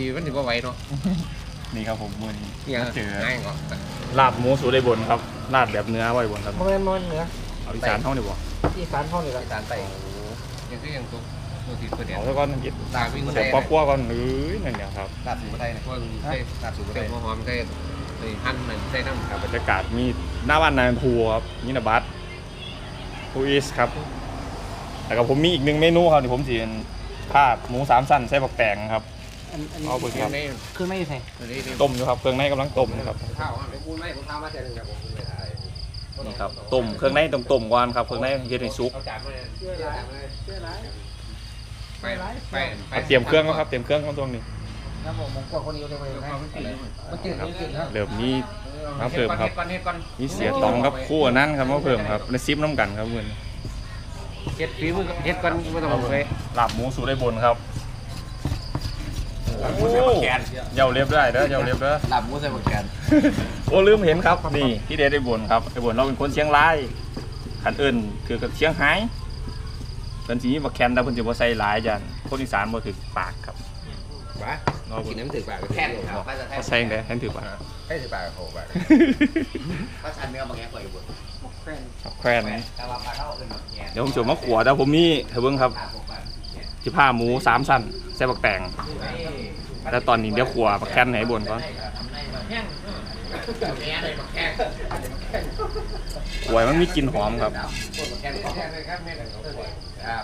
ดีมันถือว่าไหวเนาะนี่ครับผมมือนี้เนี่ยเจอง่ายกว่าลาบหมูสูตรได้บนครับลาดแบบเนื้อไว้บนครับบ่แม่นบ่แม่นเหนือเอาอีสานเท่านี้บ่อีสานเฮานี่ล่ะจานไต่ยังก็ยังตุกตัวที่ตัวเดียวเอาซะก่อนกินตาวิ่งเสียบปอกกัวก่อนเอ้ยนั่นเนี่ยครับลาดสูงไทยนะพวกใส่ลาดสูงไทยหัวหอมใส่ใส่หั่นมันใส่น้ำครับบรรยากาศมีหน้าบ้านนายทูครับนี่นะบัสทูอิสครับแล้วก็ผมมีอีกหนึ่งเมนูครับที่ผมสีภาพหมูสามสั้นใส่บักแตงครับ อันอันเอาเบิ่งเครื่องในเครื่องในอยู่ไสตัวนี้ต้มอยู่ครับเครื่องในกำลังต้มนะครับข้าวไม่พูดไม่ผมทำมาแต่หนึ่งครับผมไม่ได้นี่ครับต้มเครื่องในต้องต้มก่อนครับเครื่องในเฮ็ดให้สุกเอาจานมาเลยเชื่อหลายเชื่อหลายไปไปไปเตรียมเครื่องแล้วครับเตรียมเครื่องกันตรงนี้ครับผมผมกลัวคนนี้เลยไปนะมันจืดมันจืดครับเริ่มมีมาเพิ่มครับก่อนเฮ็ดก่อนมีเสียตองครับคู่อันนั้นครับมาเพิ่มครับและซิปน้ำกันครับเพื่อนเฮ็ดฝีมือเฮ็ดก่อนไม่ต้องเอาไปลาบหมูสูตรได้บนครับห มูใส่บักแกนเยาเรียบได้เด้อเยาเรียบเด้อลาบหมูใส่บักแกนโอ้ลืมเห็นครับนี่ที่เดชได้บนครับไอ้บนเราเป็นคนเชียงรายขันเอิญคือกับเชียงไฮ้เป็นสีบักแคนแต่เพิ่นสิบ่ใส่หลายจันคนอีสานบ่ถึกปากครับบ้าเรากินน้ำถึกปากแทนครับเขาใส่ได้แทนถือปากให้ถึกปากโหปากภาษาเนื้อบางแง่กว่าอยู่บนแฟนครับแควนแต่ว่าปลาเข้าอื่นแง่เดี๋ยวผมจะมาขัวแต่ผมมีเถอะเบิ่งครับ สิผ้าหมูสามสั้นใส่บักแตงแต่ตอนนี้เดี๋ยวขัวบักแคนให้บนก่อนขัวให้มันมีกลิ่นหอมครับแค่แค่เลยครับแม่ของขวดอ่า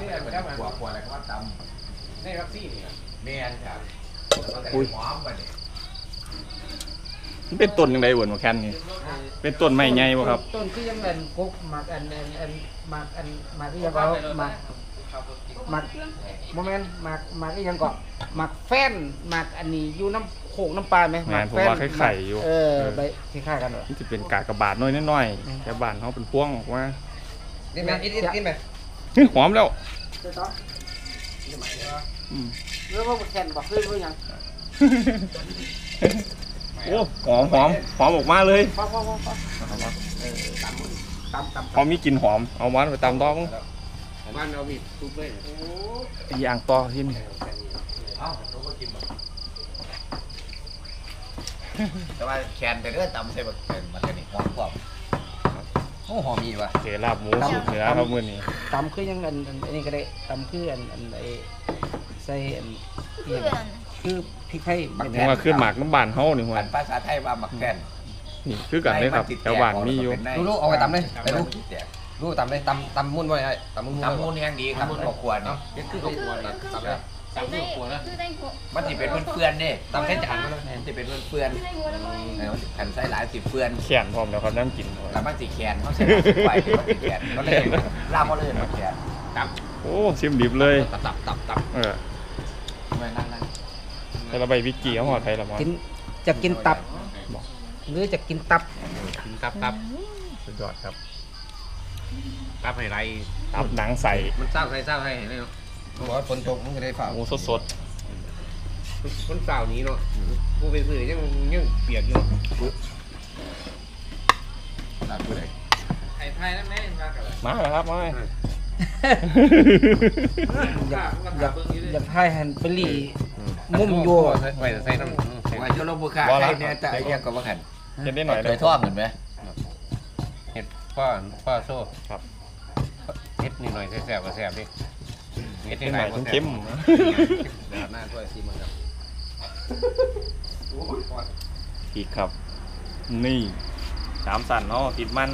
ขวดขวดอะไรก็ว่าตำในวัคซีนนี่แม่นครับหอมไปเนี่ยมันเป็นต้นยังไงบนบักแคนนี่เป็นต้นไม้ใหญ่บ่ครับ ต้นที่ยังเป็นกกหมักอันอันอันหมักอันหมักที่ยังก็หมัก หมักบ่แม่นหมักหมักที่ยังก็หมักแฟนหมักอันนี้อยู่น้ำโขกน้ำปลาไหมแม่นผมว่าไข่ๆอยู่เออใบคล้ายๆกันเหรอ มันจะเป็นกากระบาดน้อยน้อยๆแต่บ้านเขาเป็นพวงออกมานี่แม่อิดอิดกินไหมเฮ้ยหอมแล้วอืม เรื่องว่าแคนบอกคือว่ายังโอ้หอมหอมหอมออกมาเลยพอพอพอพอตำตำพอมีกลิ่นหอมเอามันไปตามต้อง บ้านเรามีทุกเลยย่างต่อที่นี่แต่ว่าแคนแต่เรื่องตำใส่บักแคนมาแค่นี้หอมกว่าโอ้หอมมีว่ะเจอลาบหมูสูตรเหนือครับมื้อนี้ตำคือยังอันอันอันนี้ก็ได้ตำคืออันอันไอใส่อันเอียงคือพริกไทยผมว่าขึ้นหมากน้ำบานเฮานี่หัวภาษาไทยว่าบักแคนนี่คือกันเลยครับแถวบ้านมีอยู่ลูกเอาไปตำเลยไปลู กลูกตำเลยตำตำมุ่นไว้ไอ้ตำมุ่นตำมุ่นแห้งดีครับก็ควรเนาะคือก็ควรนะตำเลยคือได้คือได้หัวมันสิเป็นเพื่อนๆเด้ตำแค่จานมันมันสิเป็นเพื่อนคือได้หัวแล้วมั้งๆเออแผ่นใส่หลายสิเพื่อนแข็งพร้อมแล้วครับน้ำกินแล้วมันสีแขนเขาใส่ไหวมันสีแขนเขาเลยลาบเขาเลยมันแขนตับโอ้ชิมดิบเลยตับตับตับตับเออไม่นั่งนั่งแต่ละใบวิกกี้เขาหอไทยละมั้งกินจะกินตับหรือจะกินตับกินตับตับสุดยอดครับ ตับให้ไรตับหนังใสมันเศร้าใครเศร้าให้เห็นเลยเนาะบอกว่าฝนตกมันก็ได้ฝ่าหมูสดมันเศร้านี้เนาะกูไปซื้อยังยังเปียกอยู่ตับกูเลยไอ้ไทยนั่นแม่มากันเลยๆมาแล้วครับมาเลยอยากอยากอยากให้หันไปหลีมุมอยู่ไว้ใส่น้ำไว้จะลงบุคคาใครเนี่ยจะไอ้เรียกก็ว่าขันเห็นได้หน่อยเคเลยยทอดเหมือนไหม เห็ดพ่อพ่อโซ่ครับเห็ดนิดหน่อยแซ่บก็แซ่บดิเห็ดเห็นินดหหน่น่ออยยเข้มเดี๋ยวหน้าถ้วยซีมันครับๆอีกครับ นี่สามสันเนาะติดมัน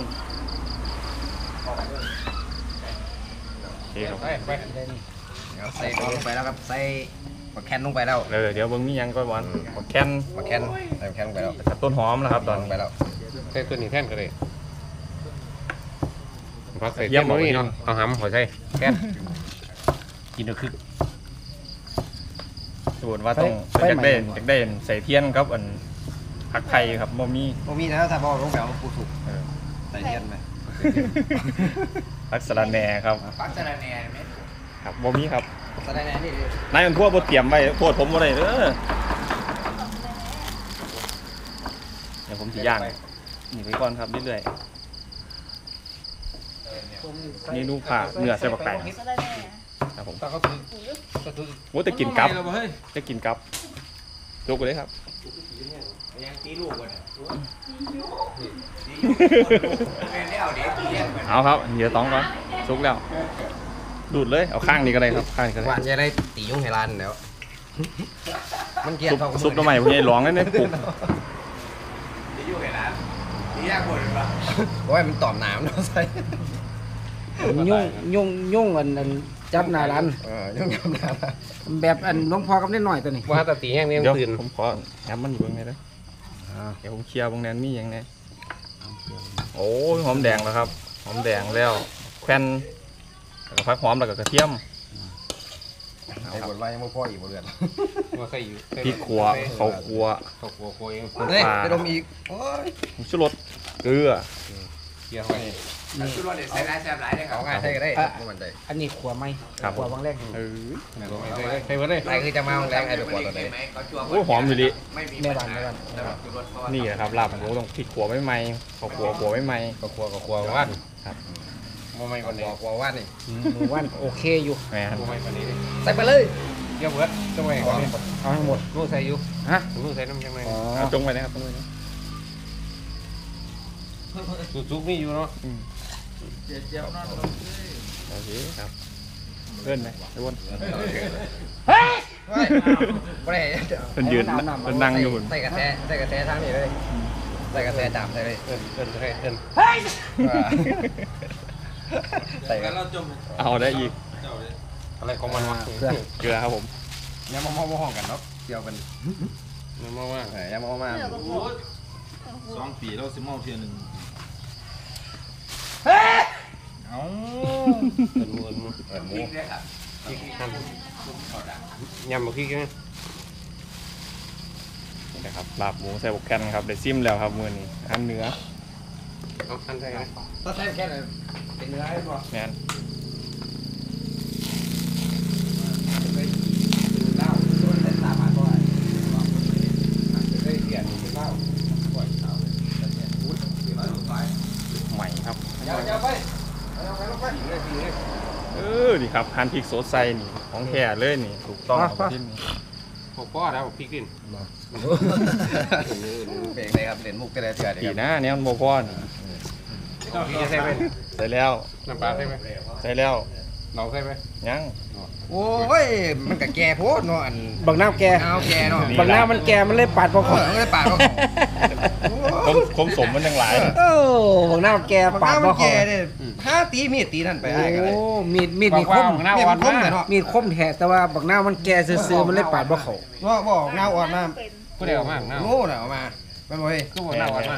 โอเคครับไปไปใส่ลงไปแล้วครับใส่ปลาแคนลงไปแล้วเออเดี๋ยวเบิ่งมีหยังก่อนวันบักแคนปลาแคนใส่ปลาแคนลงไปแล้วกับต้นหอมนะครับตอนลงไปแล้วใส่ตัวนี้แท่นก็เลย พักใส่เยี่เยี่ยยมมเลยนี่เนาะเอาหำหัวใส่แคนกินก็คือสมมติว่าต้องอยากได้อยากได้ใส่เทียนครับอันผักไทยครับบ่มีโมมีนะถ้าบอกลงแบบปูสุกเออใส่เทียนไหมผักสะระแหน่ครับฟักสะระแหน่ไหมครับบ่มีครับสะระแหน่นี่นายมันทั่วบ่เตรียมไว้โทษผมบ่ได้เด้อเดี๋ยวผมสิย่างนี่ไปก่อนครับเรื่อยๆ นี่ดูผ่าเนื้อใส่บักไก่ก็ได้แน่ครับผมตาก็ถือก็ถือโอ้แต่กินกับจะกินกับยกไปเลยครับยังตีลูกวะเนี่ยตีลูกแม่ได้เอาเด็กเลี้ยงมันเอาครับเดี๋ยวต้องก่อนสุกแล้ว ดูดเลยเอาข้างนี้ก็ได้ครับข้างนี้ก็ได้หวานจะได้ตียุ่งให้ร้านแล้วมันเกลียดซุปเขาซุปตัวใหม่พวกนี้ร้องได้เนี่ยปุ๊บตีอยู่ไหนร้านตียากกว่าหรือเปล่าโอ้ยมันตอบหนามเนาะใส่ ยุ่งยุ่งยุ่งอันอันจับหน้าร้านเออยุ่งยำหนามแบบอันหลวงพ่อกับนิดหน่อยตัวนี้ว่าแต่ตีแห้งนี่เดี๋ยวตื่นผมขอแอมมันอยู่ตรงไหนนะเดี๋ยวผมเคลียร์ตรงนั้นมีอย่างไงโอ้ยหอมแดงแล้วครับ หอมแดงแล้วแควนแล้วก็ผักหอมแล้วก็กระเทียมไอ้บทว่ายังไม่พออีกบทเรือนว่าเคยอยู่พริกขัวเขาขัวเขากลัวโคเองน้ำเฮ้ยปลาไปดมอีกโอ้ยผงชูรสเกลือเกี่ยวไว้มั นคือว่าเด็กใส่ร้ายแซ่บหลายเลยครัเอาบง่ายใช่ก็ได้ครับบ่มันใจอันนี้ขัวไหมครับ ขัวบางแรกเออใครเบิดเลยใครคือจะมาแรงไอ้เด็กกว่าตัวไหนโอ้ยหอมอยู่ดิ ไม่มีแม่บ้านแม่บ้านนี่แหละครับลาบหมูต้องพริกขัวไม่ไหมเขาขัวขัวไม่ไหมก็ครัวก็ครัวว่านโมไม่ก็คนครันี้วครัวว่านนี่หมูว่านโอเคอยู่แม่นโมไม่คนนี้ใส่ไปเลยเกี่ยวเบิดจังไงคนนี้เอาให้หมดลูกใส่อยู่ฮะลูกใส่น้ำจังไงอ๋อเอาจงไปนะครับจงไปนะซุปนี่อยู่เนาะ โอเคครับเลื่อนไหมทุกคนเฮ้ยบ่ได้เป็นยืนเป็นนั่งอยู่ใส่กระแทใส่กระแททางนี้เลยใส่กระแทจับใส่เลยเอิ้นเอิ้นให้เอิ้นใส่กันเอาได้อีกอะไรของมันวะเกลือเกลือครับผมยังมามาห้องกันเนาะเกี่ยวกันมันมาว่าเออยังมามาเสือกับหัวสองปีเราสิเมาเทียหนึ่ง เอิ้ นมือเออหมูพริกเลยครับหั่นยำบะพริกนะนี่นะครับลาบหมูใส่บกแคนครับได้ซิมแล้วครับมือนี้อันเนื้อเอาหั่นใส่นะถ้าใส่แค่ไหนเป็นเนื้อให้พอแม่น เหล้าโดนแต่สามารถบ่ได้ได้เสียนเป็นเหล้าปล่อยเหล้าเลยแต่เนี่ยพูดเดี๋ยวเราไป ใหม่ครับ อย่าอย่าไปเอาไปลงไปเลยพี่เลย เออนี่ ครับหั่นพริกโซดใส่นี่ของแท้เลยนี่ถูกต้องครับที่นี่พวกป้อแล้วพริกดินเพลงเลยครับเล่นมุกก็ได้เถื่อนปีครับหน้าแนวโมพอนพริกจะใส่ไหมใส่แล้วน้ำปลาใส่ไหมใส่แล้วเราใส่ไหมยังโอ้ยมันก็แก่โพดเนาะอันบักน้ำแกเอาแก่เนาะบางหน้ามันแกมันเลยปาดพอเอขออไม่ได้ปากเขาคมคมสมมันยังหลายเออบางหน้าแกปาปากดมัพอนขอแก่เนี่ยห้าตีมีดตีนั่นไปโอ้ไอ้กันเลยมีดมีดมีคมหน้ามีดวัมันนคมเลยเนาะมีดคมแท้แต่ว่าบักหน้ามันแกซื่อๆมันเลยปาดบ่เขาว่าบอกเงาอ่อนมาเป็นก็ได้ออกมาหน้าโง่น่ะออกมาเป็นไงก็บอกหน้าวันมา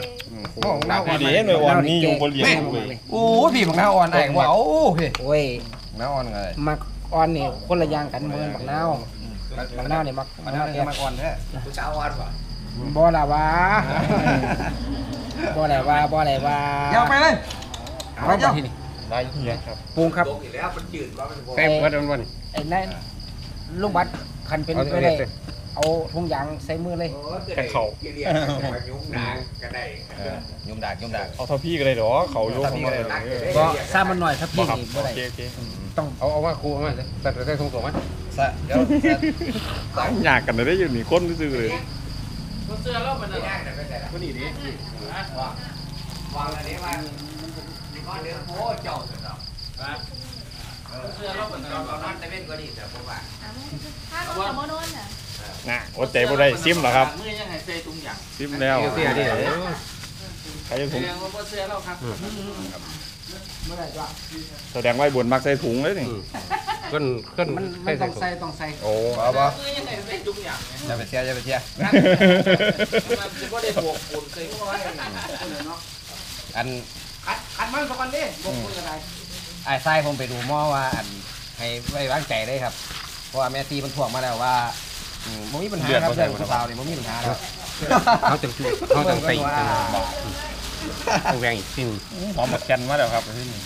บอกเงาอ่อนดีมาเห็นเลยวันนี้อยู่บนเหรียญเลยโอ้ยพี่บอกเงาอ่อนไอ้ว่าโอ้เฮ้ยโอ้ยเงาอ่อนเลยมักอ่อนนี่คนละอย่างกันเหมือนบักนาวบักนาวนี่มักมับันกนาวน่าแกจะมาอ่อนแท้ผู้สาวอ่อนป่ะบ่ล่ะวะบ่ล่ะวะบ่ล่ะวะยาวไปเลย เอาไปที่นี่ ได้เฮียครับปรุงครับตกอีกแล้วมันจืดว่ามันบ่ใส่เบิดวันวันไอ้นั่นลูกบัตรคันเป็นไปได้เอาถุงยางใส่มือเลยโอ้จะได้ที่เรียกมายุ่งนางก็ได้ยุ่มดากยุ่มดาก เอาเท่าพี่ก็ได้หรอเขาโยกมาเลยก็ทราบมันหน่อยครับบ่พี่ครับนี่บ่โอได้เคโอเคต้องเอาเอาว่าครูมาแต่แต่ใส่ถุงตัวมั้ยซะเดี๋ยวตั้งอยากกันได้อยู่นี่คนซื่อเลยที่นั่งแต่ไม่ใช่ละคนนี้ดิวางอันนี้วาง มีข้อเนื้อโอ้เจ้าสุดหรอกเสื้อเราเป็นเราเรานอนแต่เว้นก็ดีแต่ผมว่าอะมึงถ้าเขาจะมานอนน่ะน่ะอดใจบ่ได้ซิมเหรอครับมือยังไงใส่ตุ้งอย่างซิมแล้วเสียดิใครจะถุงแสดงว่าบ่เสื้อเราครับเมื่อไหร่จ้ะแสดงว่าบนมักใส่ถุงเลยนี่ขึ้นขึ้นมันมันต้องใส่ต้องใส่โอ้เอาบ่มือยังไงใส่ตุ้งอย่างอย่าไปเชียร์อย่าไปเชียร์มันจะบ่ได้บวกปูนเคยก็ว่าอัน คัดคัดมันสักวันดิบ่คุยอะไรไอ้ทรายผมไปดูหม้อว่าอันให้ไว้วางใจได้ครับ เพราะว่าแม่ตีมันถ่วงมาแล้วว่าอืมบ่มีปัญหาครับเรื่องผู้สาวนี่บ่มีปัญหาครับเขาจังจุเขาจังใส่ต้องแรงอีกสิ่งหอมบักแคนมาแล้วครับที่นี่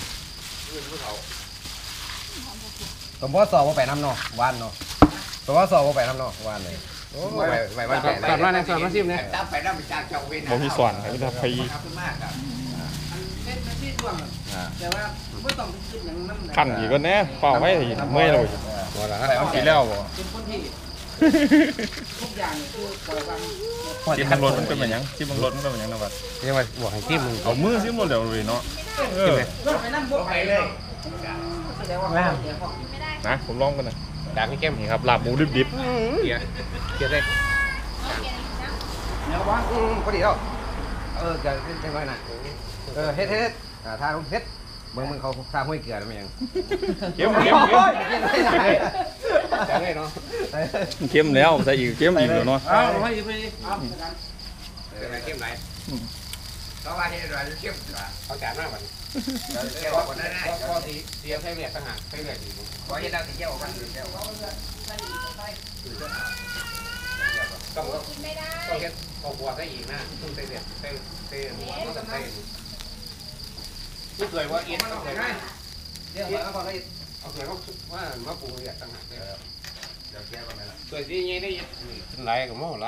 ผมพ่อสอบว่าไปน้ำเนาะวานเนาะผมพ่อสอบว่าไปน้ำเนาะวานเลยโอ้ไว้ไว้วางใจก่อนว่าในส่วนมาซิมเนี่ยตั้งไปนั่งไปจากเจ้าเว้นบ่มีส่วนครับพี่ทับไปขอบคุณมากครับ อันเล่นมันที่ช่วงแต่ว่าบ่ต้องคิดอย่างนั้นขั้นอีกก็แน่เปล่าไว้เมื่อยเลยว่าละไว้วางใจปีแล้วบ่เป็นคนที่ทุกอย่างนี่คือปล่อยวันชิมบังรถมันเป็นแบบหยังชิมบังรถมันเป็นแบบหยังนะบัดยังว่าบอกให้ที่มึงเอามือชิมรถเดี๋ยวเลยเนาะเออรถไปนั่งบกไปเลยแสดงว่าเขาเดี๋ยวเขานะผมลองกันนะดังให้เข้มนี่ครับลาบหมูดิบเกียร์เกียร์ได้เดี๋ยววางอืมพอดีแล้ว เออเกิดขึ้นจังไว้น่ะเออเฮ็ดเฮ็ดเฮ็ดอ่าทางเฮ็ดเบิ่งมึงเขาทางห้วยเกลือแล้วมันยังๆเข้มเข้มเข้มจังไงเนาะเข้มแล้วใส่อีกเข้มอีกแล้วเนาะเอาไปไปเอาเป็นไรเข้มไรเขาว่าที่เราเข้มกว่าเขาจานมากมันเกี่ยวกับนั้นได้ก็สีเสียใช้เลือดต่างหากใช้เลือดดีขอให้เราเกี่ยวกันเกี่ยว กันต้องต้องเฮ็ดครอบครัวซะอีกนะต้องใช้เลือดใช้ใช้ต้องใช้นี่เคยว่าเอ็นต้องเคยไหมเดี๋ยวเอาก่อนเลยเอาเคยว่าว่ามาปรุงเลือดต่างหากเลยเดี๋ยวเกี่ยวกันไหมล่ะเคยที่ยังได้ยินไรกับหม้อไร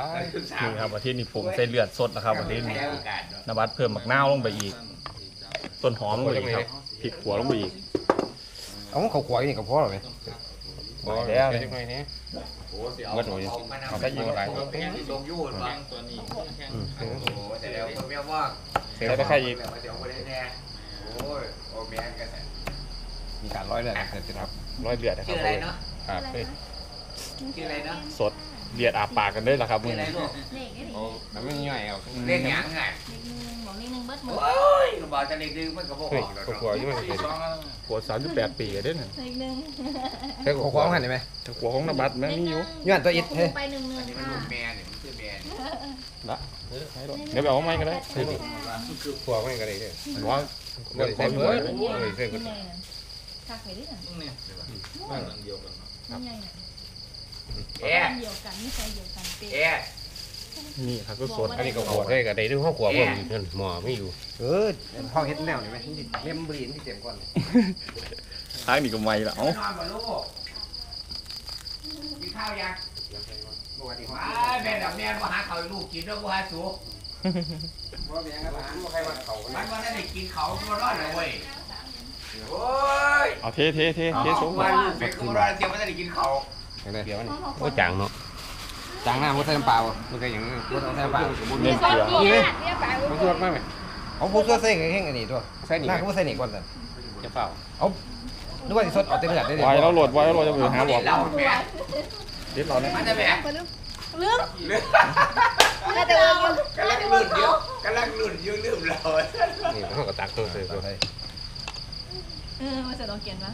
นี่ครับอาทิตย์นี้ผมใส่เลือดสดนะครับอาทิตย์นี้แก้วกันนบัดเพิ่มมักนาวลงไปอีก ต้นหอมลงไปอีกครับพริกขัวลงไปอีกเอาเขาขวายนี่กับพ่อหรอไหมบ่แล้วเดี๋ยวหน่อยนี้ โอ้เสียวก็โดยเอาไปยิงอะไรแค่ที่ตรงยูนบ้างโอ้แต่แล้วคนเมียว่าใส่ตะไคร้อีกแต่มาเดี๋ยวคนแน่โอ้ยโอ้แม่กันมีการร้อยเลือดเสร็จครับร้อยเลือดนะคชื่รัอบอะไรเนาะครับเอ้ยชื่ออะไรเนาะสดเลือดอาบปากกันเลยล่ะครับชื่มื้อออะไรนี้ลูกเด็กนี่โอ้แล้วไม่ย่อยเอาเรียกหยังไง เด็กนึงบอกเด็กนึงเบิดหมดโอ้ยบอกจะเด็กดื้อมันก็บอกเฮ้ยแล้วตัวกลัวอยู่มันเป็นขัว38ปีเด้น่ะเด็กนึงเฮ้ยเขาขวางหันได้ไหมถ้าขัวของนบัดแม่งมีอยู่ย้อนตัวอิดเฮ้ยไปหนึ่งหนึ่งอันนี้มันค่ะลูกแม่เนี่ยมันชื่อแม่เนี่ยละให้รถเดี๋ยวไปเอาไม้ก็ได้ใส่ดิกลัวมันก็ได้เลยว่าเดี๋ยวใส่เบิร์ดเฮ้ยใส่เบิร์ดถ้าเคยได้หนังเนี่ยนี่ไงเอ๊ะเดียวกันไม่ใช่เดียวกันเป๊ะเอ๊ะ นี่ครับก็สดอันนี้ก็กลัวได้ก็ได้ด้วยห้องกลัวผมอยู่นั่นหม้อไม่อยู่เออห้องเฮ็ดแนวนี่ไหมเล่มบรีนที่เต็มก่อนทางนี่ก็ไม่ละเอ้านอนกับลูกกินข้าวยังปกติว้าแม่ดับแม่มาหาข้าวให้ลูกกินแล้วว่าสูว่าเป็นยังไงบ้างใครมาเขามันว่าได้กินเขาตัวรอดเลยเว้ยโอ้ยเอาเทเทเทเทสูงว่าลูกเป็นตัวรอดเสียไม่ได้กินเขาเดี๋ยวนี่โอ้จางเนาะ จางหน้ามุดใส่น้ำเปล่ามันก็อย่างนี้มุดใส่น้ำเปล่าเน้นเกลือนี่เนี่ยเนี่ยไปมันชวดมากไหมเอาพูดตัวใส่แห้งอันนี้ตัวใส่หนีหน้าก็พูดใส่หนีก่อนสิจะเปล่านึกว่าสิสดเอาเต็มเลือดได้เลยไว้แล้วโหลดไว้แล้วโหลดจะไปหาบอกเราแม่เด็ดเราเนี่ยมันจะแม่เรื่องเรื่องน่าจะเรื่องกำลังหลุดเยอะกำลังหลุดยืดลืมเรานี่ห้องก็ตักตัวเสือตัวเออมาเสร็จลองเขียนมา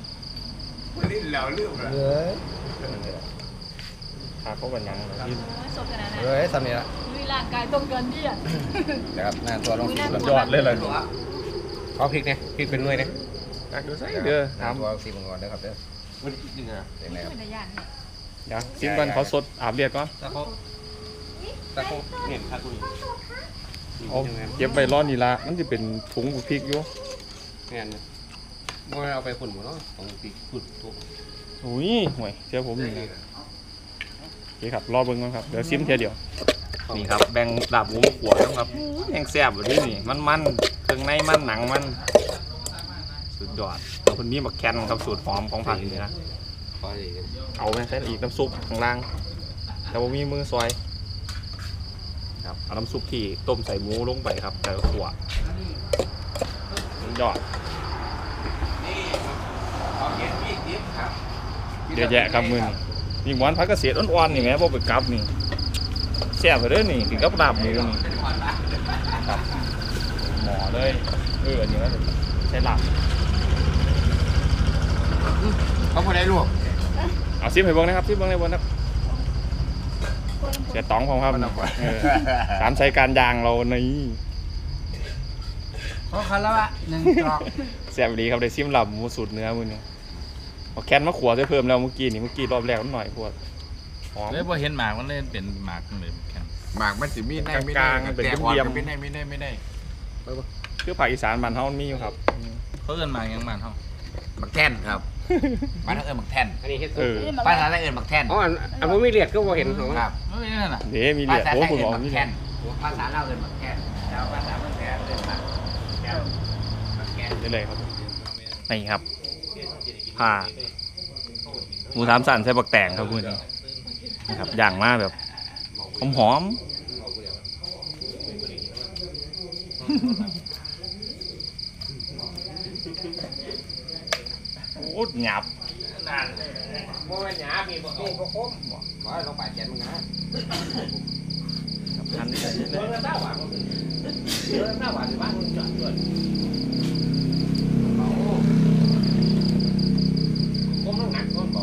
ลิ้นเราลืมเราเฮ้ยหาเขากันยังที่สดขนาดนั้นเฮ้ยสำเนียงละมีร่างกายต้องเกินที่อะเดี๋ยวครับหน้าตัวลงสีสุดยอดเลยเลยเอาพริกเนี่ยพริกเป็นหน่วยเนี่ยตักดูใส่เด้อหน้าทำตัวสีมังกรเด้อครับเด้อมันจริงอะเห็นไหมครับเป็นระยะเนี่ยเดี๋ยวซิมกันเขาสดอาบเลือดก่อนตะโคตะโคเนี่ยตะโคเอาเก็บไว้ร้อนนี่ละมันจะเป็นถุงพริกอยู่เนี่ยมันเอาไปฝุ่นหมดเนาะของพริกฝุ่นทุกอุ้ยห่วยเชื่อผมนี่ โอเคครับรอเบิ่งก่อนครับเดี๋ยวซิมเทียเดียวนี่ครับแบ่งดาบหมูมาขวดนะครับแห้งแซ่บแบบนี้นี่มันมันๆเครื่องในมันหนังมัน สุดยอดแล้วคนนี้มาแคนครับสูตรหอมของผักนี่นะขอเลยเอาไปใส่อีกน้ำซุปข้างล่าง แต่ว่ามีมือซอยครับเอาน้ำซุปที่ต้มใส่หมูลงไปครับแต่ขวดยอดเขาเขียนพี่ทิพย์ครับเยอะแยะครับมือนี่ นี่หวานพักเกษตรอ่อนๆนี่แหม่บ่ไปกลับนี่แซ่บไปเด้อนี่กินกับลาบหมูนี่ครับหมอเลยเอออันนี้ก็ใช้ลาบเขาพูดได้ลูกเอาซิมให้เบิ่งนะครับซิมเบิ่งให้เบิ่งนะครับเสียตองของครับเออสามใช้การยางเรานี่ขอคารวะหนึ่งจอกแซ่บดีครับได้ซิมลาบหมูสูตรเนื้อมื้อนี้ เอาแคนมาขัวใส่เพิ่มแล้วเมื่อกี้นี่เมื่อกี้รอบแรกมันหน่อยพวดหอม เลยพอเห็นหมากมันเลยเป็นหมากเลยแข็งหมากมันสิมีได้ไม่กได้ลางๆเป็นแต่อ่อนเยี่ยม ก็ๆไม่ได้ไม่ได้ไม่ได้คือภาคอีสานบ้านเฮามันมีอยู่ครับ เขาเอิ้นหมากยังมันเฮาหมักแท่นครับบ้านเราเอิญหมักแท่นอันนี้เฮ็ดเออบ้านเราเอิญหมักแท่นอ๋ออันผมไม่เรียกก็ว่าเห็นของครับไม่เป็นนั่นน่ะเด้มีเหภาลือษาโอ้ไทยคุณเอิบญอกหมักนี่แท่นภาษาเราเอิญหมักแท่นแล้วภาษาเมืองแท่นเอิญหมักแท่นหมักแท่น ได้เลยครับ นี่ครับผ้า หมูสามสันใส่บักแตงครับคุณนะครับย่างมาแบบหอมๆโอ้หยับโมเมนต์หยาบีบนี่พวกคมบ่ลงไปเขียนมึงนะทันได้เลยเดินหน้าหวานเดินหน้าหวานบ้านมึงจอดด้วยคมต้องหนักก้นเบา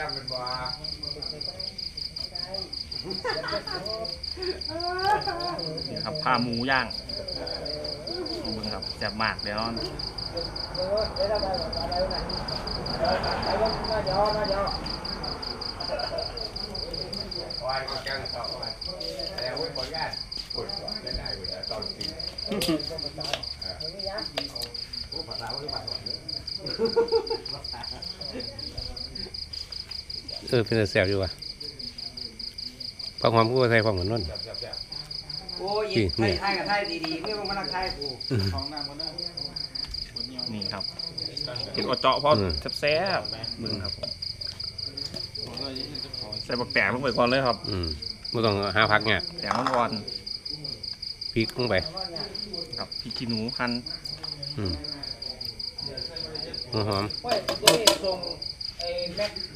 ดังเป็นว่านี่ครับผ้าหมูย่างลองเบิ่งครับแซ่บมากเดี๋ยววันก็จังสองวันแต่วุ้ยผลงานผลได้ได้เวลาตอนปีโอ้ภาษาวุ้ยภาษา เออเป็นแต่แซ่บอยู่ว่ะผักหอมกูก็ใส่ความเหมือนนั่นโอ้ยไทยไทยกับไทยดีๆไม่ต้องมาลักไทยกูนี่ครับเห็ดอดเจาะเพราะแซ่บๆเบิ่งครับผมใส่บักแตกลงไปก่อนเลยครับ อืมไม่ต้องหาผักเนี่ยแตกลงก่อนพริกลงไปครับพริกขี้หนูหั่นอืมหอม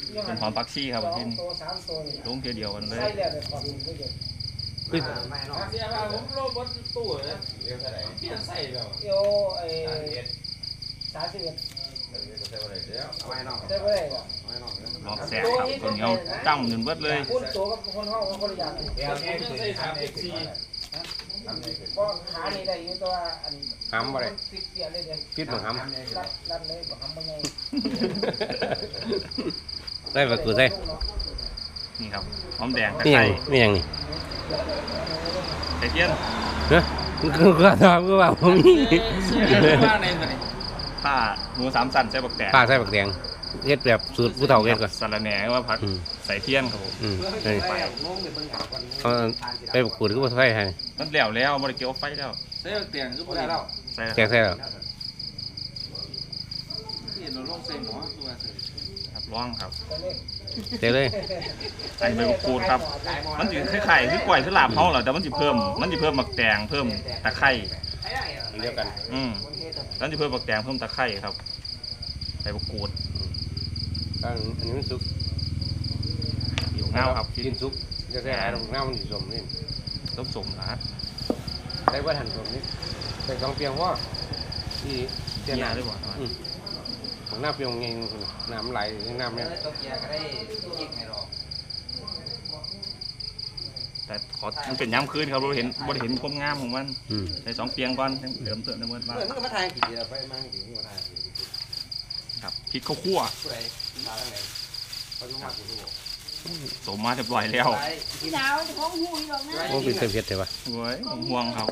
เฮ้ยเดี๋ยวนี้ส่งไอ้แม็กยังเป็นหอมปักชี่ครับสปอระเทศงนี้ตัวสามตัวนี่ลงเทียวเดียวกันเลยใส่แล้วเดี๋ยวขอบคุณด้วยอุ๊ยไม่นอกเสียว่าผมโลบนตู้เลยเรียกเท่าไหร่เปลี่ยนใส่แล้วเดี๋ยวไอ้สามเอ็ดสามสิบเอ็ดเท่าไหร่เดี๋ยวไม่นอกได้บ่ได้หรอไม่นอกลอกแสบครับตัวเหนียวจ้ำจนเบิดเลยคุณตัวกับคนห้องคนละอย่างเดี๋ยวเนี่ยใส่สามเอ็กซีเพราะขานี่ได้อยู่ตัวอันหามบ่ได้ฟิตเปียเลยเด้พิษบังหามรัดรัดเลยบ่ทำบ่ไง ได้บักกูใส่นี่ครับหอมแดงตะนี่ไคยัร้งนี่ยังนี่ใส่เทียนเนาะมันก็ก็ทำก็ว่าผมมีว่างในตัวนี้ผ้าหมูสามสันใส่บักแตกป้าใส่บักแดงเฮ็ดแบบสูตรผู้เฒ่าเฮ็ดก่อน สาระแหน่ว่าพักอืม ใส่เทียนครับผมอืมนี่ไปงงเลยเบิ่งหาคนเอาไปบักกูดก็บ่ใส่ให้นั่นแล้วแล้วบริเกี่ยวไฟแล้วใส่เตียงก็พอได้ได้แล้แล้ววใส่แกงใส่แล้ว เห็นเราลงใส่หมอตัว ใส่ครับร้องครับเจ๊เลยใส่ใบมะกรูดครับ มันสิคล้ายๆคือกล้วยคือลาบเฮาแหละแต่มันสิเพิ่ม มันสิเพิ่มบักแตงเพิ่มตะไคร้เดียวกันอืมมันสิเพิ่มบักแตงเพิ่มตะไคร้ครับใส่มะกรูดอันนี้มันสุกผิวเงาครับกินสุกจะใส่หลายดอกน้ำมันสิสมนี่ต้มสมนะใส่บ่ทันสมนี่ใส่สองเปียงว่าที่เกียร์ด้วยบ่ ของน้ำเปียงไงน้ำไหลน้ำเนี่ยตัวเกียร์ก็ได้ยิงให้รอแต่ขอมันเป็นย้ำคืนครับเราเห็นบ่ได้เห็นความงามของมันอืมใส่สองเปียงก่อนจังเติมเติมน้ำมันมาเมื่อมันก็มาทายกี่เดือนไปมากี่มาทายครับพริกข้าวคั่วผู้ใดมาทางไหนเขาอยู่มากกว่าลูกสมมาเรียบร้อยแล้วพี่ดาวจะของหูอีกหรอกนะโอ้เป็นเส้นเผ็ดใช่ปะเว้ยผมห่วงครับ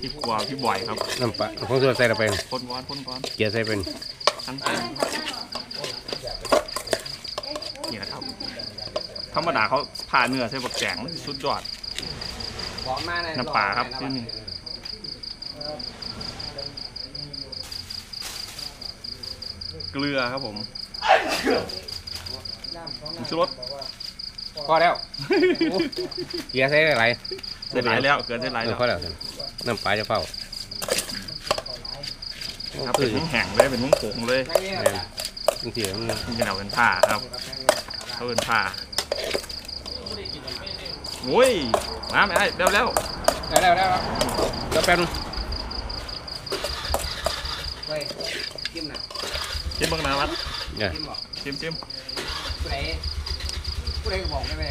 พี่กลัวพี่บ่อยครับน้ำปลาของตัวใส่ลงไปพ่นก้อนพ่นก้อนเกลือใส่เป็น ทั้งเป็นนี่แหละครับ ธรรมดาเขาผ่าเนื้อใส่บักแจงมันสิสุดยอดบอกมาในน้ำปลาครับที่นี่เกลือครับผมผงชูรสพอแล้วเกลือใส่หลายใส่หลายแล้ว เกลือใส่หลายเอแล้อวพอแล้วน้ำปลาจะเฝ้า ครับคืเป็อนแห้งๆเลยเป็นมุ้งโขงเลยบางทีมันนี่เป็นเอาเป็นผ้าครับเขาเป็นผ้าโอ้ยมาไม่ได้เร็วเร็วได้แล้วได้แล้วแล้วแป๊บนึงเฮ้ยจิ้มนะๆกินเบิ่งหนาวัดเนี่ยจิ้มบอกชิมชิมผู้ใดผู้ใดก็บอกได้ไหม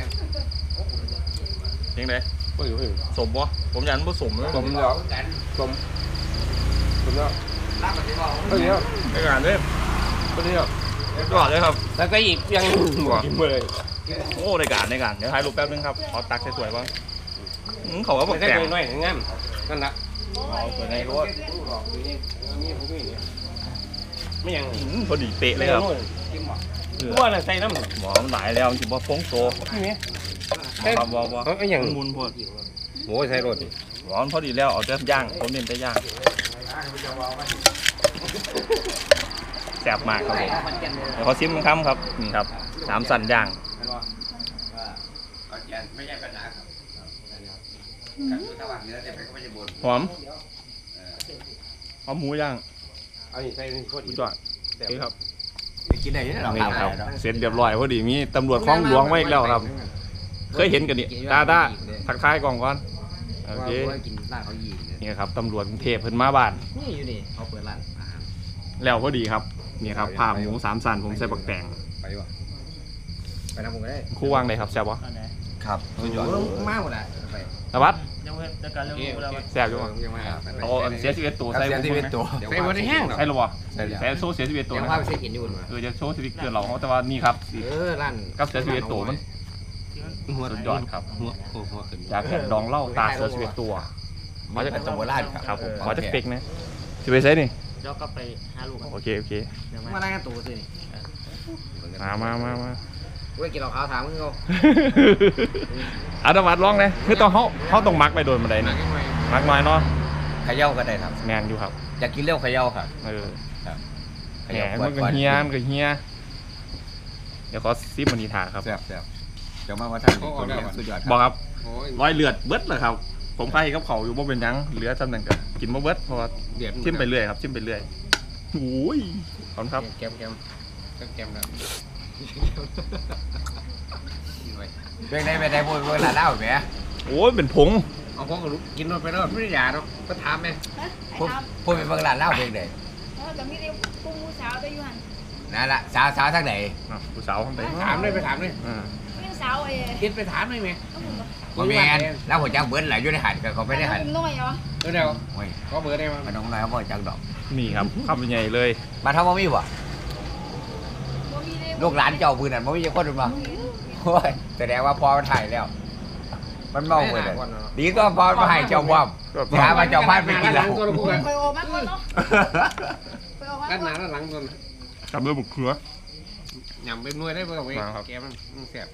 ยังไงโอ้ยโอ้ยสมบ่ผมยันบ่สมเลยสมเนาะกันสมสมเนาะรับมันที่บอกเท่านี้ครับในการเด้เท่านี้ครับก่อนเลยครับ แล้วก็อีกยังกินหมดเลยโอ้ในการในการเดี๋ยวถ่ายรูปแป๊บนึงครับขอตักสวยๆบ้างอืมเขาก็บอกแต่แต่งก็น้อยๆงั้นนั่นละเอาตัวในรถนี่ผมมีเนี่ยไม่ยังอืมพอดีเป๊ะเลยครับตัวน่ะใส่น้ำหมอมันหลายแล้วจริงๆว่าฟงโตนี่ไงครับบ่บ่เอ้ยยังมุนพอดโอ้ยใส่รถหมอมันพอดีแล้วเอาแต่ย่างผมเน้นแต่ย่าง แซ่บมากครับผมเดี๋ยวขอชิมคำครับนี่ครับสามสันย่างก่อนจะไม่ใช่ปัญหาครับกันอยู่ตะวันเหนือแต่เป็นก็ไม่ใช่บนหอมหอมหมูย่างเอานี่ใส่นี่โคตรสุดยอดนี่ครับกินได้ยังไงนี่ครับเสร็จเรียบร้อยพอดีมีตำรวจคลองหลวงมาอีกแล้วครับ เคยเห็นกันนี่ตาตาทักทายกล่องก่อนโอเคกินร้านเขายีนี่ครับตำรวจกรุงเทพเพิ่นมาบ้านนี่อยู่นี่เขาเปิดร้านอาหาร แล้วพอดีครับนี่ครับผ้าหมูสามสันผมใส่บักแตงไปวะไปทำผมก็ได้คู่วางเลยครับแซ่บวะครับสุดยอดมากหมดเลยไปตะวัดยังไม่จะการเรื่องแล้วแซ่บอยู่วะยังไม่ครับเอาอันเสียชีวิตตัวใส่เสียชีวิตตัวใส่วันได้แห้งหรอใส่หรอวะใช่แล้วใส่โซ่เสียชีวิตตัวยังนะพาครับไปเช็คอินอยู่มาเออจะโซ่สติ๊กเกอร์เราเขาแต่ว่านี่ครับสิเออร้านกับเสียชีวิตตัวมันหัวสุดยอดครับหัวหัวหัวขึ้นยาแผ่นดองเหล้าตาเสียชีวิตตัวมาจากจังหวัดราชครับผมมาจากเป็กนะจะไปใส่นี่ เดี๋ยวก็ไปหาลูกโอเคโอเคมาได้กันตัวสิมามามามา เว้ยกินเหล้าขาวถามมึงเขาอาตวัดลองเลยคือต้องเขาเขาต้องมักไปโดนบันไดนี่มักน้อยเนาะขย่าก็ได้ครับแมนอยู่ครับอยากกินเร็วขย่าครับเออขแหมย่ามันก็เฮียมันก็เฮียเดี๋ยวขอซิปมันนีทาครับแซ่บแซ่บเดี๋ยวมาว่าท่านคนสุดยอดบอกครับโอ้ยร้อยเลือดเบิดเลยครับ ผมไข่กับเขาอยู่บ่เป็นหยังเหลือจำหนึ่งก็กินบ่เบิดเพราะว่าเดือดชิมไปเรื่อยครับชิมไปเรื่อยโอ้ยขอบคุณครับ แกมแกมแกมแล้วเรื่องไหนไปไหนพูดเวลาเล่าไหมโอ้ยเป็นผงเอาพวกกินรถไปแล้วไม่ได้ยาเนาะก็ถามไหมพูดพูดไปเบิ่งร้านเล่าเพลงไหนแล้วก็มีเรื่องกุ้งสาวได้อยู่หันนั่นละสาวสาวทางไหนอะผู้สาวทำไปถามเลยไปถามเลยอ่ามีสาวไอ้กินไปถามเลยไหมบ่ แม่นแล้วหัวจักเบิ้ลไหลอยู่ในหันก็เขาไม่ได้หันกุ้งน้อยเหรอเออเดี๋ยวโอ้ยขอเบอร์ได้มั้ยมันน้องน้อยเขาบ่จักดอกนี่ครับคำใหญ่เลยมาทำบ่มีบ่บ่มีเลยลูกหลานเจ้าปืนนั่นบ่มีจักคนบ่โอ้ยแสดงว่าพอมันถ่ายแล้ว มันเมาไปเลยดีก็พอมาให้เจ้าบ่อมหามาเจ้าพานไปกินเหล้าตัวละพูดกันไปออกมาก่อนเนาะไปออกมากันหก่นาอนแล้วหลังตัวกับเรื่องบุกเครือหยำเป็นมวยได้เพื่อไว้มาครับแกมันแซ่บ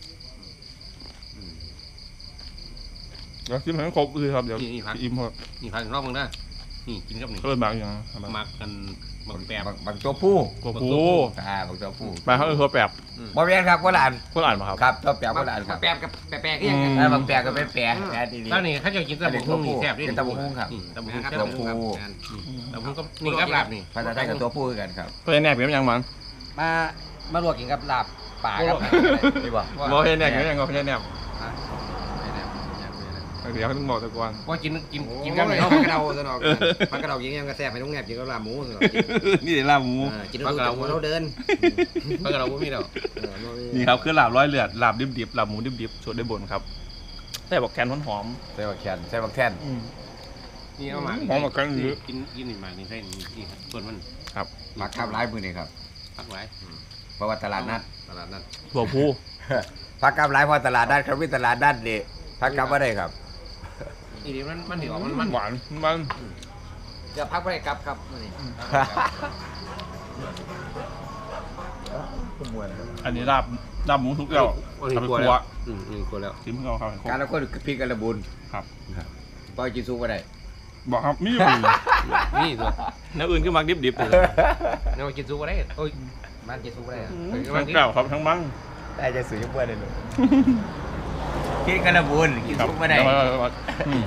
แล้วซิมให้มันครบเลยครับเดี๋ยวนี่นี่ครับอิ่มหมดนี่พันรอบมึงนะนี่กินกับนี่ก็เลยบางอย่างนะหมักกันหมักแปบบางตัวผู้โอ้โหอ่าบางตัวผู้มาเขาเออเขาแปบบ่แม่นครับบ่หลานคนอ่านมาครับ ครับตัวแปลบ่หลานครับแปบกับแปบๆก็ยังเออบางแปลก็เป็นแปลแปลดี แล้วนี่เขาจะกินตะบุกนี่แซ่บดิกินตะบุกหุ่งครับตะบุกหุ่งตัวผู้ตะบุกก็นี่กับลาบนี่ภาษาไทยกับตัวผู้คือกันครับเพื่อนแนกเป็นยังมันมามาลวกกินกับลาบป่าครับดีบ่บอเพื่อนแนกเป็นยังก็เพื่อนแนก เดี๋ยวต้องบอกตะกอน ว่ากินกินกิกินนกักันนไม่ไม่เอาเอามันกระเดาซะหน่อยมันกระเดายิงยังกระแสบไปต้องแนบกินกับลาบหมูซะหน่อยนี่ลาบหมู กินเราเราเดินเพราะเราไม่มีแล้วนี่ครับคือลาบร้อยเลือดลาบดิบๆลาบหมูดิบๆสดได้บนครับแต่บอกแคนหอมใส่บักแคนใส่บักแท่นนี่เอามาหอมกับกันหรือกินกินนี่มานี่ใช่นี่ส่วนมันมาครับร้ายมือนี่ครับพักไว้เพราะว่าตลาดนัดตลาดนั้นตัวผู้พักกับร้ายเพราะตลาดนัดครับวิตลาดนัดนี่พักกับว่าได้ครับ อีนี่มันมันเหนียวมันมัมันนหวานมันจะพักว่าได้ครับครับนี่อันนี้ลาบลาบหมูทุกอย่างทำเป็นครัวอืมนี่กลัวแล้วซิมเขาครับการละคนพริกกระบุญครับ ปล่อยกินซุปว่าได้บอกครับมีอยู่นี่ตัวน้ำอื่นก็มักดิบๆเลยเรากินซุปอะไรโอ้ยมันกินซุปว่าได้ทั้งเก่าครับทั้งมังได้จะสื่อเพื่อนเลยลูก กินกระบุญกินซุปว่าได้อืม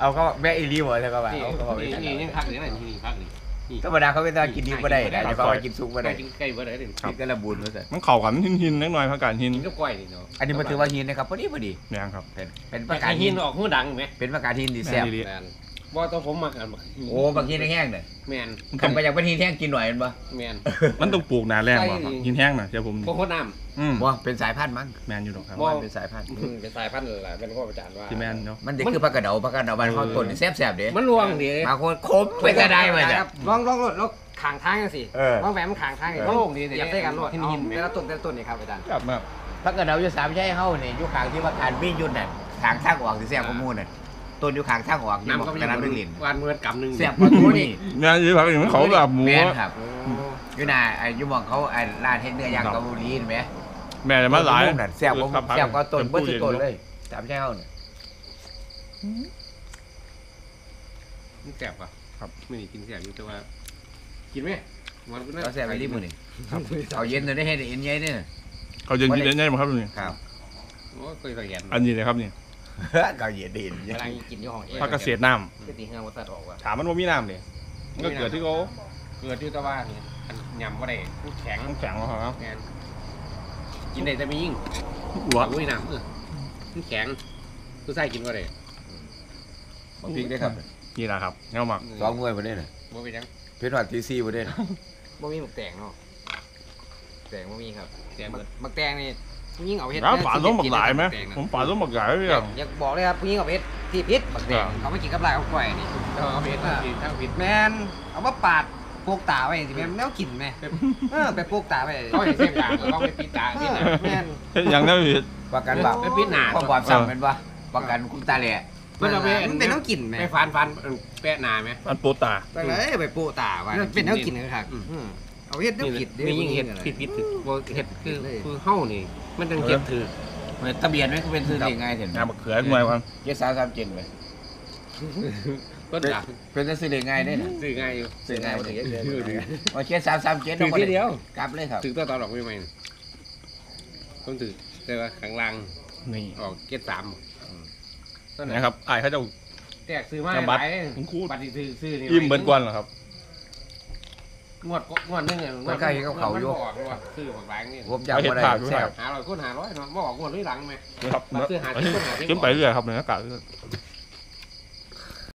เอาเขาแม่อีรีหมดเลยก็ว่านี่เอาเขาบอกนี่นี่นี่พักนี่นะนี่พักนี่นี่ธรรมดาเขาไม่ต้องกินดิบก็ได้แต่เฉพาะกินซุปก็ได้กินไก่บ่ได้เลยกินกระบุญว่าแต่มันเข่ากันหินหินๆนิดหน่อยพักการหินกินกับก้อยนี่เนาะอันนี้มันถือว่าหินนะครับพอดีพอดีเนี่ยครับเป็นเป็นปประระกาการศหิหินนออกหูดังไหมเป็นประกาศหินดีแซ่บดีแมน ว่าตัวผมมากันโอ้บางทีแห้งๆเนี่ยแมนมันกัต้อนงไปอยากไปทีแห้งกินหน่อยเห็นปะแมน มันต้องปลูกนาแรงว่ะครับหินแห้งน่ะเชื่อผมพวกคนน้อืมว่าเป็นสายพันธุ์มั้งแมนอยู่หรอกครับบ่ ว่าเป็นสายพันธุ์ำเป็นสายพันธุ์แหละเป็นพ่อประจานว่า ที่แมนเนาะ มันเด็กคือผักกระเดาผักกระเดาบ้านเขาต้นนี่แซ่บๆเด้มันรวงดีบางคนคมไปจะได้ไหมจ้ะครับลองลองรถลองขางทางกันสิเออ ลองแหวนมันขางทางกันโล่งดีเหยียบได้กันรถที่เอาหิน แต่ละต้นแต่ละต้นนี่ครับอาจารย์ ครับมากผักกระเดาอยู่สามใช่เฮานี่อยู่ข้างที่ว่าการวิ่งยุ่นน่ะข้างทางออกสิแซ่บกว่าหมู่น่ะ ต้นอยู่ข้างทางออกนี่น้ำบอกก็กระน้ำเรื่องลิ้นวันเมื่อกำหนึ่งแซ่บกว่าตัวนี่แมนอยู่ครับอย่างเขาแบบหมูแม่นครับอยู่น่ะไอ้อยู่หมองเขาไอ้ร้านเฮ็ดเนื้อย่างเกาหลีเห็นไหมแม่จะมาหลายนั่นแซ่บกว่าแซ่บกว่าต้นเบิ่ทุกต้นเลยสามใช่เฮานี่มันแสบป่ะครับไม่ได้กินแสบอยู่แต่ว่า กินไหมมันก็ก็แซ่บไปรีบมื้อนี่เอาเย็นจะได้ให้ได้เอ็นใหญ่เนี่ยเขาเย็นกินเย็นๆมาครับนี่ครับโอ้เคยสังเกตอันนี้เลยครับนี่ ก็เย็นดีเย็นกำลังกินอยู่ห้องเอผักเกษตรน้คือตีเฮืองวัดตัดออกว่าำถามมันว่ามีน้ำเลยมันก็เกิดที่เขาเกิดอยู่แต่ว่านี่อันยำว่าได้มันแข็งน้ำแข็งเหรอครับแมนกินได้แต่ไม่ยิ่งหัวอุ้ยน้ำเออมันแข็งผู้ชายกินว่าได้บักพริกได้ครับนี่แหละครับเงาหมักสองหน่วยบ่ได้น่ะบ่เป็นหยังเพชรหอดทีซีบ่ได้น่ะบ่มีหมึกแตงเนาะแตงบ่มีครับแข็งหหมมึดกหมึกแตงนี่ ผู้หญิงเอาไปเฮ็ดแล้วฝาสิส้มหมักหลายไหมแตงน่ะผมฝาส้มหมักหลายเลยอยาอะกอยากบอกเลยครับผู้หญิงเอาไปเฮ็ดที่พิษหมึกแตงอ่าเขาไม่กินกับลายเอากล้วยนี่เอาเอาผิดเอาผิดเอาผิดแมนเอามาปาดโปกตาไว้สิแม่นแนวกินไหมเออไปโปกตาไว้เขาให้เส้นตาเขาไปปิดตาเอปิดอหน้าแม่นเฮ้ยยังได้ผิดประกันบาปไปปิดหน้าความบาปซ้ำเป็นบ่ประกันคุ้มตาแหล่เพิ่นเอาไปมันเป็นแนวกินไหมไปฟันฟันแปะหน้าไหมอันโปตาไปเลยไปโปกตาไว้เป็นแนวกินครับอืมอืม เอาไปเฮ็ดแนวกินนี่ยิ่งเห็ดผิดผิดถือบ่เห็ดคือคือเฮ้านี่ มันต้องเก็บถือเหมือนทะเบียนไหมก็เป็นซื้อได้ง่ายเห็นไหมงานมะเขือหน่วยวันเจ็ดสามสามเจ็ดไหมก็ด่าเป็นซื้อได้ง่ายได้น่ะซื้อง่ายอยู่ซื้อง่ายบ่ได้ถือถือว่าเจ็ดสามสามเจ็ดถือทีเดียวกลับเลยครับถือตัวตอนออกไม่ไหมต้องถือแต่ว่าข้างล่างนี่ออกเก็ตสามต้นไหนนะครับไอ้เขาจะแตกซื้อมาน้ำบัตรหลายผมคูดบัตรที่ซื้อซื้อนี่อิ่มเบิร์ดกวนเหรอครับ งวดงวดหนึงอะงวดมันบ่ออกงวดซื้อของแบงค์นี่ผมจำบ่ได้แซ่บ หาร้อยคนหาร้อยเนาะบ่ออกงวดด้วยหลังไหมนะครับมาซื้อหาที่คนหาที่ ขึ้นไปเรื่อยครับในอากาศ